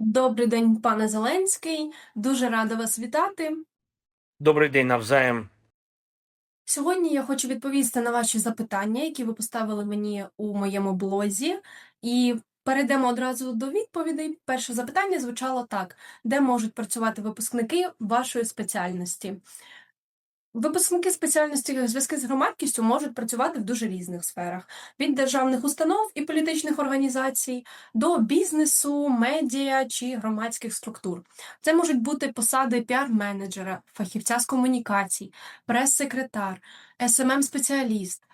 Добрий день, пане Зеленський. Дуже рада вас вітати. Добрий день навзаєм. Сьогодні я хочу відповісти на ваші запитання, які ви поставили мені у моєму блозі. І перейдемо одразу до відповідей. Перше запитання звучало так: де можуть працювати випускники вашої спеціальності? Випускники спеціальності зв'язки з громадськістю можуть працювати в дуже різних сферах: від державних установ і політичних організацій до бізнесу, медіа чи громадських структур. Це можуть бути посади піар-менеджера, фахівця з комунікацій, прес-секретар, SMM-спеціаліст,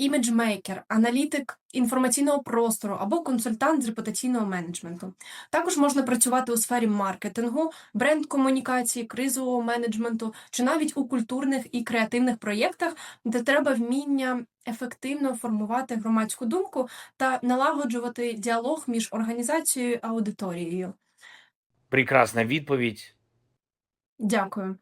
іміджмейкер, аналітик інформаційного простору або консультант з репутаційного менеджменту. Також можна працювати у сфері маркетингу, бренд-комунікації, кризового менеджменту чи навіть у культурних і креативних проєктах, де треба вміння ефективно формувати громадську думку та налагоджувати діалог між організацією і аудиторією. Прекрасна відповідь. Дякую.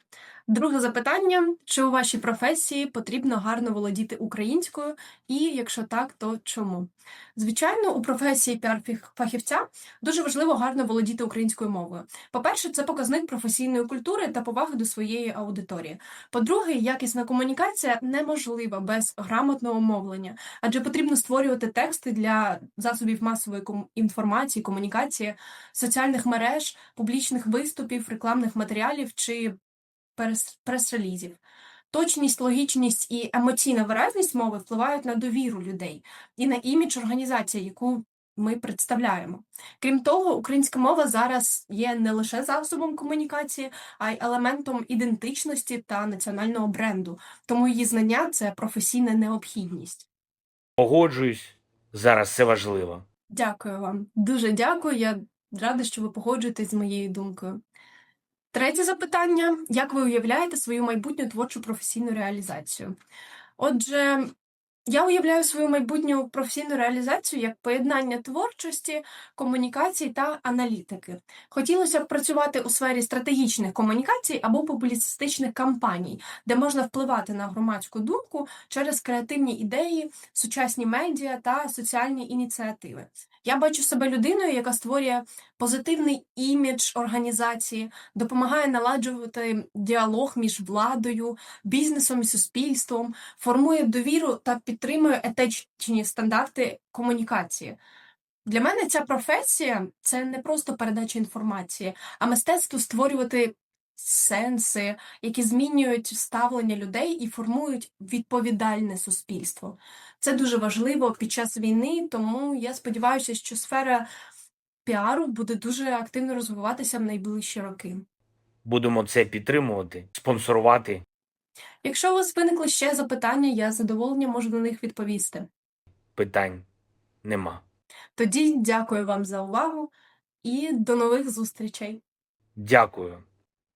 Друге запитання: чи у вашій професії потрібно гарно володіти українською, і якщо так, то чому? Звичайно, у професії піар-фахівця дуже важливо гарно володіти українською мовою. По-перше, це показник професійної культури та поваги до своєї аудиторії. По-друге, якісна комунікація неможлива без грамотного мовлення, адже потрібно створювати тексти для засобів масової інформації, комунікації, соціальних мереж, публічних виступів, рекламних матеріалів чи прес-релізів. Точність, логічність і емоційна виразність мови впливають на довіру людей і на імідж організації, яку ми представляємо. Крім того, українська мова зараз є не лише засобом комунікації, а й елементом ідентичності та національного бренду, тому її знання це професійна необхідність. Погоджуюсь. Зараз це важливо. Дякую вам. Дуже дякую. Я рада, що ви погоджуєтесь з моєю думкою. Третє запитання: як ви уявляєте свою майбутню творчу професійну реалізацію? Отже, я уявляю свою майбутню професійну реалізацію як поєднання творчості, комунікацій та аналітики. Хотілося б працювати у сфері стратегічних комунікацій або публіцистичних кампаній, де можна впливати на громадську думку через креативні ідеї, сучасні медіа та соціальні ініціативи. Я бачу себе людиною, яка створює позитивний імідж організації, допомагає наладжувати діалог між владою, бізнесом і суспільством, формує довіру та підтримує етичні стандарти комунікації. Для мене ця професія це не просто передача інформації, а мистецтво створювати сенси, які змінюють ставлення людей і формують відповідальне суспільство. Це дуже важливо під час війни, тому я сподіваюся, що сфера піару буде дуже активно розвиватися в найближчі роки. Будемо це підтримувати, спонсорувати. Якщо у вас виникли ще запитання, я з задоволенням можу на них відповісти. Питань нема. Тоді дякую вам за увагу і до нових зустрічей. Дякую.